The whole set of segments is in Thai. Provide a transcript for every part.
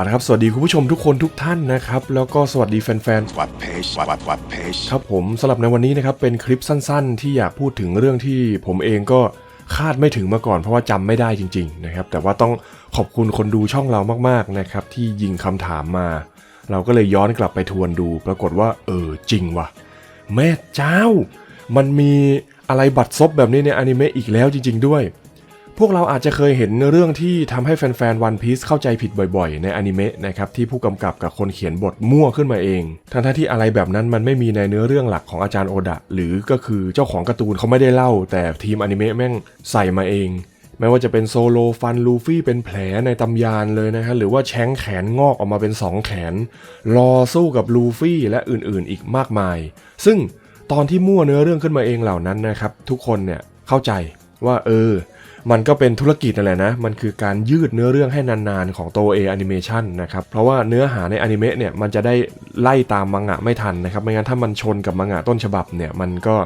เอาละครับ สวัสดีคุณผู้ชมทุกคนทุกท่านนะครับ แล้วก็สวัสดีแฟน Swap page, swap, swap page. ๆครับผมสำหรับในวันนี้นะครับ เป็นคลิปสั้นๆ ที่อยากพูดถึงเรื่องที่ผมเองก็คาดไม่ถึงมาก่อน เพราะว่าจำไม่ได้จริง ๆ นะครับ แต่ว่าต้องขอบคุณคนดูช่องเรามากๆนะครับ ที่ยิงคำถามมา เราก็เลยย้อนกลับไปทวนดู ปรากฏว่า เออจริงว่ะแม่เจ้า มันมีอะไรบัดซบแบบนี้ในอนิเมะอีกแล้วจริง ๆ ด้วย พวกเราอาจจะเคยเห็นเรื่องที่ทำให้แฟนๆ One Piece เข้าใจผิดบ่อยๆ ในอนิเมะนะครับที่ผู้กำกับกับคนเขียนบทมั่วขึ้นมาเอง ทั้งที่อะไรแบบนั้นมันไม่มีในเนื้อเรื่องหลักของอาจารย์โอดะ หรือก็คือเจ้าของการ์ตูนเขาไม่ได้เล่า แต่ทีมอนิเมะแม่งใส่มาเองไม่ว่าจะเป็นโซโลฟันลูฟี่เป็นแผลในตำยานเลยนะฮะหรือว่าแช้งแขนงอกออกมาเป็นสองแขน รอสู้กับลูฟี่และอื่นๆ อีกมากมาย ซึ่งตอนที่มั่วเนื้อเรื่องขึ้นมาเองเหล่านั้นนะครับ ทุกคนเนี่ยเข้าใจว่าเออ มันก็เป็นธุรกิจนั่นแหละนะ มันคือการยืดเนื้อเรื่องให้นานๆ ของโตเอแอนิเมชันนะครับ เพราะว่าเนื้อหาในอนิเมะเนี่ยมันจะได้ไล่ตามมังงะไม่ทันนะครับ ไม่งั้นถ้ามันชนกับมังงะต้นฉบับเนี่ยมันก็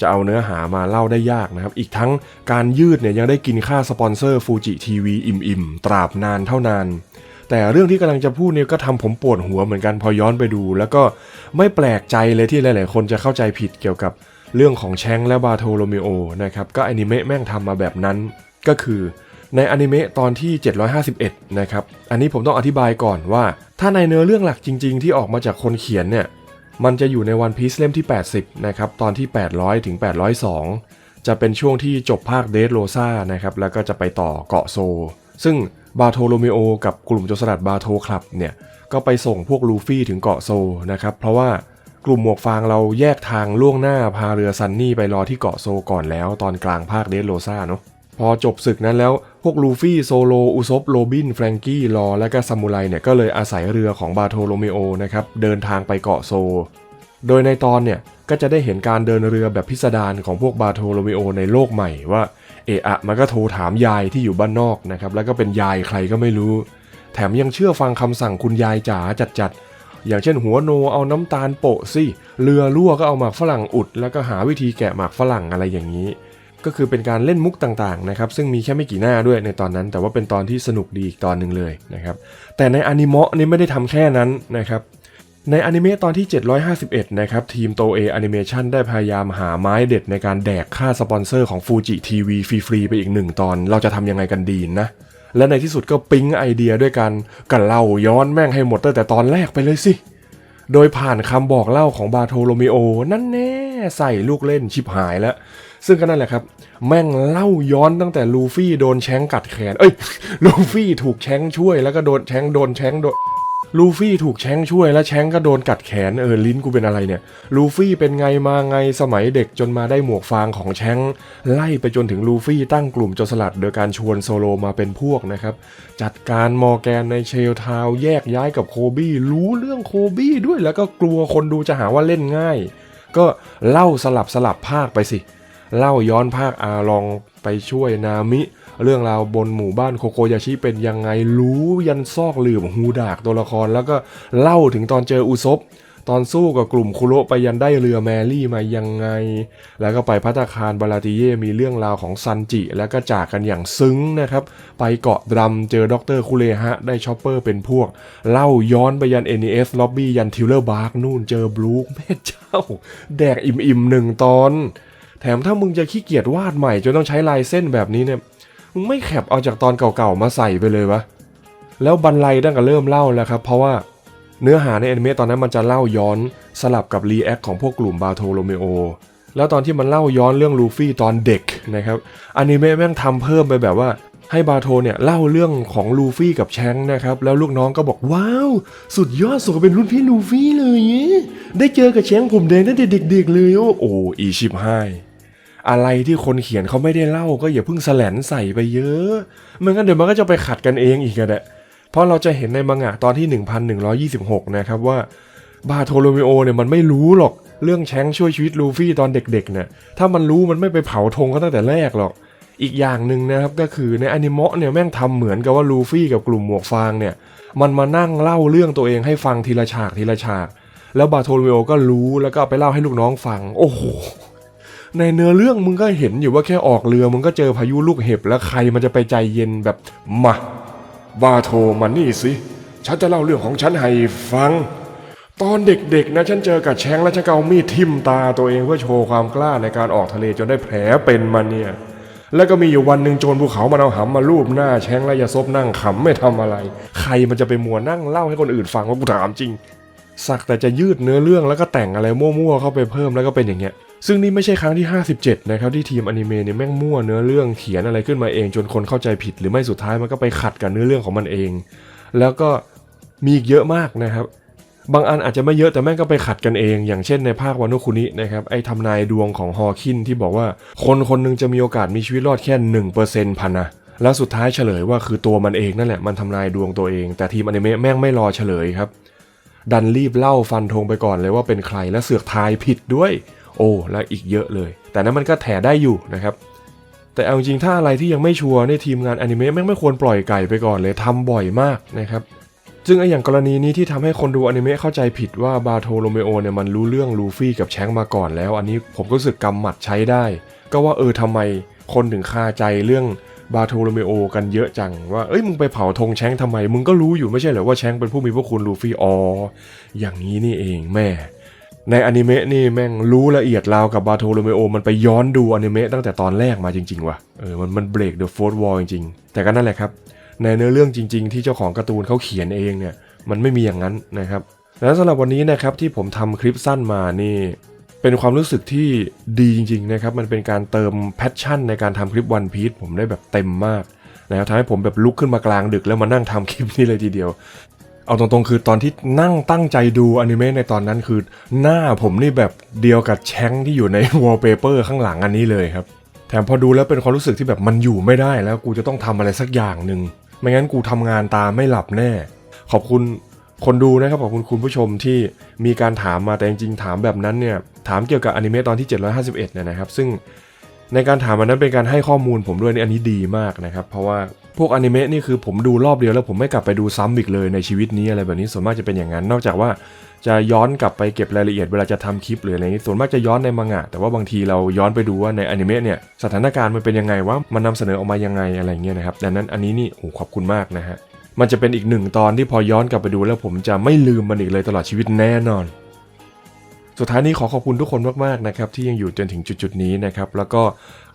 จะเอาเนื้อหามาเล่าได้ยากนะครับ อีกทั้งการยืดเนี่ยยังได้กินค่าสปอนเซอร์ฟูจิทีวีอิ่มๆ ตราบนานเท่านาน แต่เรื่องที่กำลังจะพูดเนี่ยก็ทำผมปวดหัวเหมือนกันพอย้อนไปดู แล้วก็ไม่แปลกใจเลยที่หลาย ๆ คนจะเข้าใจผิดเกี่ยวกับ เรื่องของแชงและบาโทโลเมโอนะครับก็อนิเมะแม่งทำมาแบบนั้น ก็คือในอนิเมะตอนที่ 751 นะครับ อันนี้ผมต้องอธิบายก่อนว่า ถ้าในเนื้อเรื่องหลักจริง ๆ ที่ออกมาจากคนเขียนเนี่ย มันจะอยู่ในวันพีซเล่มที่ 80 นะครับ ตอนที่ 800 ถึง 802 จะเป็นช่วงที่จบภาคเดสโรซานะครับ แล้วก็จะไปต่อเกาะโซ ซึ่งบาโทโลเมโอกับกลุ่มโจรสลัดบาโทคลับเนี่ย ก็ไปส่งพวกลูฟี่ถึงเกาะโซนะครับ เพราะว่า กลุ่มหมวกฟางเราแยกทางล่วงหน้าพาเรือซันนี่ไปรอที่เกาะโซก่อนแล้วตอนกลางภาคเดสโรซาเนาะพอจบศึกนั้นแล้วพวกลูฟี่โซโล อุซบโรบิน แฟรงกี้ ลอ และก็ซามูไรเนี่ยก็เลยอาศัยเรือของบาโทโลเมโอนะครับเดินทางไปเกาะโซ โดยในตอนเนี่ยก็จะได้เห็นการเดินเรือแบบพิสดารของพวกบาโทโลเมโอในโลกใหม่ว่าเอะอะมันก็โทรถามยายที่อยู่บ้านนอกนะครับแล้วก็เป็นยายใครก็ไม่รู้ แถมยังเชื่อฟังคำสั่งคุณยายจ๋าจัดๆ อย่างเช่นหัวโนเอาน้ำตาลโปะสิเรือรั่วก็เอาหมากฝรั่งอุด แล้วก็หาวิธีแกะหมากฝรั่งอะไรอย่างนี้ ก็คือเป็นการเล่นมุกต่างๆนะครับซึ่งมีแค่ไม่กี่หน้าด้วยในตอนนั้น แต่ว่าเป็นตอนที่สนุกดีอีกตอนหนึ่งเลยนะครับแต่ในอนิเมะนี่ไม่ได้ทำแค่นั้นนะครับในอนิเมะตอนที่ 751 นะครับ ทีมโตเอแอนิเมชันได้พยายามหาไม้เด็ดในการแดกค่าสปอนเซอร์ของฟูจิทีวีฟรีๆไปอีกหนึ่งตอน เราจะทำยังไงกันดีนะ และในที่สุดก็ปิ๊งไอเดียด้วยกันกันเล่าย้อนแม่งให้หมดตั้งแต่ตอนแรกไปเลยสิ โดยผ่านคำบอกเล่าของบาโทโลเมโอ นั่นแน่ใส่ลูกเล่นชิบหายแล้ว ซึ่งก็นั่นแหละครับ แม่งเล่าย้อนตั้งแต่ลูฟี่โดนแช้งกัดแขน เอ้ย ลูฟี่ถูกแช้งช่วยแล้วก็โดนแช้งโดนแช้งโดน ลูฟี่ถูกแช้งช่วยแล้วแช้งก็โดนกัดแขนเออลิ้นกูเป็นอะไรเนี่ย ลูฟี่เป็นไงมาไงสมัยเด็กจนมาได้หมวกฟางของแช้งไล่ไปจนถึงลูฟี่ตั้งกลุ่มโจรสลัด โดยการชวนโซโลมาเป็นพวกนะครับ จัดการมอร์แกนในเชลทาวแยกย้ายกับโคบี้รู้เรื่องโคบี้ด้วยแล้วก็กลัวคนดูจะหาว่าเล่นง่าย ก็เล่าสลับสลับภาคไปสิ เล่าย้อนภาคอาลองไปช่วยนามิ เรื่องราวบนหมู่บ้านโคโกยาชิเป็นยังไงรู้ยันซอกหลืมฮูดากตัวละครแล้วก็เล่าถึงตอนเจออุซบตอนสู้กับกลุ่มคุโรไปยันได้เรือแมรี่มายังไง แล้วก็ไปพัตตาคารบาลาติเย่มีเรื่องราวของซันจิ แล้วก็จากกันอย่างซึ้งนะครับ ไปเกาะดรัมเจอด็อกเตอร์คุเลฮะ ได้ชอปเปอร์เป็นพวก เล่าย้อนไปยัน NES ล็อบบี้ยันทิลเลอร์บาร์กนู่นเจอบลูคแม่เจ้า แดกอิ่มๆหนึ่งตอน แถมถ้ามึงจะขี้เกียจวาดใหม่จนต้องใช้ลายเส้นแบบนี้เนี่ย มึงไม่แคปเอาจากตอนเก่าๆมาใส่ไปเลยวะ แล้วบันไลตั้งแต่เริ่มเล่าแล้วครับ เพราะว่าเนื้อหาในแอนิเมะตอนนั้นมันจะเล่าย้อนสลับกับรีแอคของพวกกลุ่มบาโทโลเมโอ แล้วตอนที่มันเล่าย้อนเรื่องลูฟี่ตอนเด็กนะครับอนิเมะแม่งทำเพิ่มไปแบบว่าให้บาโทเนี่ยเล่าเรื่องของลูฟี่กับแชงนะครับแล้วลูกน้องก็บอกว้าว สุดยอดสมกับเป็นรุ่นพี่ลูฟี่เลยเย้ได้เจอกับแชงผมแดงตั้งแต่เด็กๆเลย โอ้โออีชิบไฮ อะไรที่คนเขียนเขาไม่ได้เล่าก็อย่าเพิ่งแสลนใส่ไปเยอะไม่งั้นเดี๋ยวมันก็จะไปขัดกันเองอีกอะแหละเพราะเราจะเห็นในมังงะตอนที่ 1126 นะครับว่าบาโทโลเมโอเนี่ยมันไม่รู้หรอกเรื่องแชงช่วยชีวิตลูฟี่ตอนเด็กๆเนี่ยถ้ามันรู้มันไม่ไปเผาธงเขาตั้งแต่แรกหรอก อีกอย่างหนึ่งนะครับก็คือในอนิเมะเนี่ยแม่งทำเหมือนกับว่าลูฟี่กับกลุ่มหมวกฟางเนี่ยมันมานั่งเล่าเรื่องตัวเองให้ฟังทีละฉากทีละฉาก แล้วบาโทโลเมโอก็รู้แล้วก็ไปเล่าให้ลูกน้องฟัง โอ้โห ในเนื้อเรื่องมึงก็เห็นอยู่ว่าแค่ออกเรือมึงก็เจอพายุลูกเห็บแล้วใครมันจะไปใจเย็นแบบมาบาโทมันนี่สิ ฉันจะเล่าเรื่องของฉันให้ฟัง ตอนเด็กๆนะฉันเจอกับแชงและฉันก็เอามีดทิ่มตาตัวเองเพื่อโชว์ความกล้าในการออกทะเลจนได้แผลเป็นมาเนี่ย แล้วก็มีอยู่วันหนึ่งโจรภูเขามันเอาหำมาลูบหน้าแชงและยาซบนั่งขำไม่ทำอะไร ใครมันจะไปมัวนั่งเล่าให้คนอื่นฟังว่ากูถามจริง สักแต่จะยืดเนื้อเรื่องแล้วก็แต่งอะไรมั่วๆเข้าไปเพิ่มแล้วก็เป็นอย่างเงี้ยซึ่งนี่ไม่ใช่ครั้งที่ 57 นะครับ ที่ทีมอนิเมะเนี่ยแม่งมั่วเนื้อเรื่องเขียนอะไรขึ้นมาเอง จนคนเข้าใจผิดหรือไม่สุดท้ายมันก็ไปขัดกับเนื้อเรื่องของมันเอง แล้วก็มีอีกเยอะมากนะครับบางอันอาจจะไม่เยอะแต่แม่งก็ไปขัดกันเอง อย่างเช่นในภาควานุคุนินะครับไอ้ทำนายดวงของฮอว์คินที่บอกว่า คนคนหนึงจะมีโอกาสมีชีวิตรอดแค่หนึ่งเปอร์เซ็นต์พันนะแล้วสุดท้ายเฉลยว่าคือตัวมันเองนั่นแหละมันทำนายดวงตัวเอง แต่ทีมอนิเมะแม่งไม่รอเฉลยครับ ดันรีบเล่าฟันธงไปก่อนเลยว่าเป็นใครและเสือกทายผิดด้วย โอ้และอีกเยอะเลย แต่นั้นมันก็แถได้อยู่นะครับแต่เอาจริงถ้าอะไรที่ยังไม่ชัวร์ในทีมงานอนิเมะแม่งไม่ควรปล่อยไก่ไปก่อนเลยทำบ่อยมากนะครับซึ่งไออย่างกรณีนี้ที่ทำให้คนดูอนิเมะเข้าใจผิดว่าบาโทโรเมโอเนี่ยมันรู้เรื่องลูฟี่กับแชงมาก่อนแล้ว อันนี้ผมก็รู้สึกกำหมัดใช้ได้ ก็ว่าเออทำไมคนถึงคาใจเรื่อง บาโทโรเมโอกันเยอะจังว่าเอ้ยมึงไปเผาธงแชงทำไม มึงก็รู้อยู่ไม่ใช่เหรอว่าแชงเป็นผู้มีพระคุณลูฟี่อ๋ออย่างนี้นี่เองแม่ ในอนิเมะนี่แม่งรู้ละเอียดราวกับบาโทโรเมโอมันไปย้อนดูอนิเมะตั้งแต่ตอนแรกมาจริงๆว่ะเออมันมันเบรกเดอะโฟร์วอลจริงๆแต่ก็นั่นแหละครับ ในเนื้อเรื่องจริง ๆ ที่เจ้าของการ์ตูนเขาเขียนเองเนี่ยมันไม่มีอย่างนั้นนะครับแล้วสำหรับวันนี้นะครับที่ผมทำคลิปสั้นมานี่ เป็นความรู้สึกที่ดีจริงๆนะครับ มันเป็นการเติมแพชชั่นในการทำคลิปวันพี e ผมได้แบบเต็มมากนะครับทำให้ผมแบบลุกขึ้นมากลางดึกแล้วมานั่งทำคลิปนี้เลยทีเดียว เอาตรงๆคือตอนที่นั่งตั้งใจดูอนิเมะในตอนนั้นคือ หน้าผมนี่แบบเดียวกับแชงที่อยู่ในวอลเปเปอร์ข้างหลังอันนี้เลยครับ แถมพอดูแล้วเป็นความรู้สึกที่แบบมันอยู่ไม่ได้แล้วกูจะต้องทำอะไรสักอย่างหนึ่งไม่งั้นกูทำงานตาไม่หลับแน่ ขอบคุณ คนดูนะครับขอบคุณคุณผู้ชมที่มีการถามมาแต่จริงๆถามแบบนั้นเนี่ยถามเกี่ยวกับอนิเมะตอนที่ 751เนี่ยนะครับ ซึ่งในการถามมันนั้นเป็นการให้ข้อมูลผมด้วยนี่อันนี้ดีมากนะครับเพราะว่าพวกอนิเมะนี่คือผมดูรอบเดียวแล้วผมไม่กลับไปดูซ้ำอีกเลยในชีวิตนี้อะไรแบบนี้ส่วนมากจะเป็นอย่างนั้น นอกจากว่าจะย้อนกลับไปเก็บรายละเอียดเวลาจะทำคลิปหรืออะไรนี้ส่วนมากจะย้อนในมังงะแต่ว่าบางทีเราย้อนไปดูว่าในอนิเมะเนี่ยสถานการณ์มันเป็นยังไงว่ามันนำเสนอออกมายังไงอะไรเงี้ยนะครับดังนั้นอันนี้นี่โอ้ขอบคุณมากนะฮะ มันจะเป็นอีกหนึ่งตอนที่พอย้อนกลับไปดูแล้วผมจะไม่ลืมมันอีกเลยตลอดชีวิตแน่นอน สุดท้ายนี้ขอขอบคุณทุกคนมากๆนะครับที่ยังอยู่จนถึงจุดๆนี้นะครับแล้วก็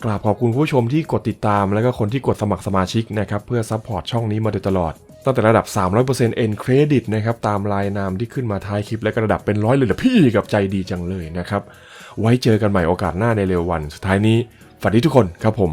กราบขอบคุณผู้ชมที่กดติดตาม แล้วก็คนที่กดสมัครสมาชิกนะครับเพื่อซัพพอร์ตช่องนี้มาโดยตลอดตั้งแต่ระดับ 300% End Credit นะครับตามลายนามที่ขึ้นมาท้ายคลิปและก็ระดับเป็นร้อยเลยละพี่กับใจดีจังเลยนะครับไว้เจอกันใหม่โอกาสหน้าในเร็ววัน สุดท้ายนี้ฝันดีทุกคนครับผม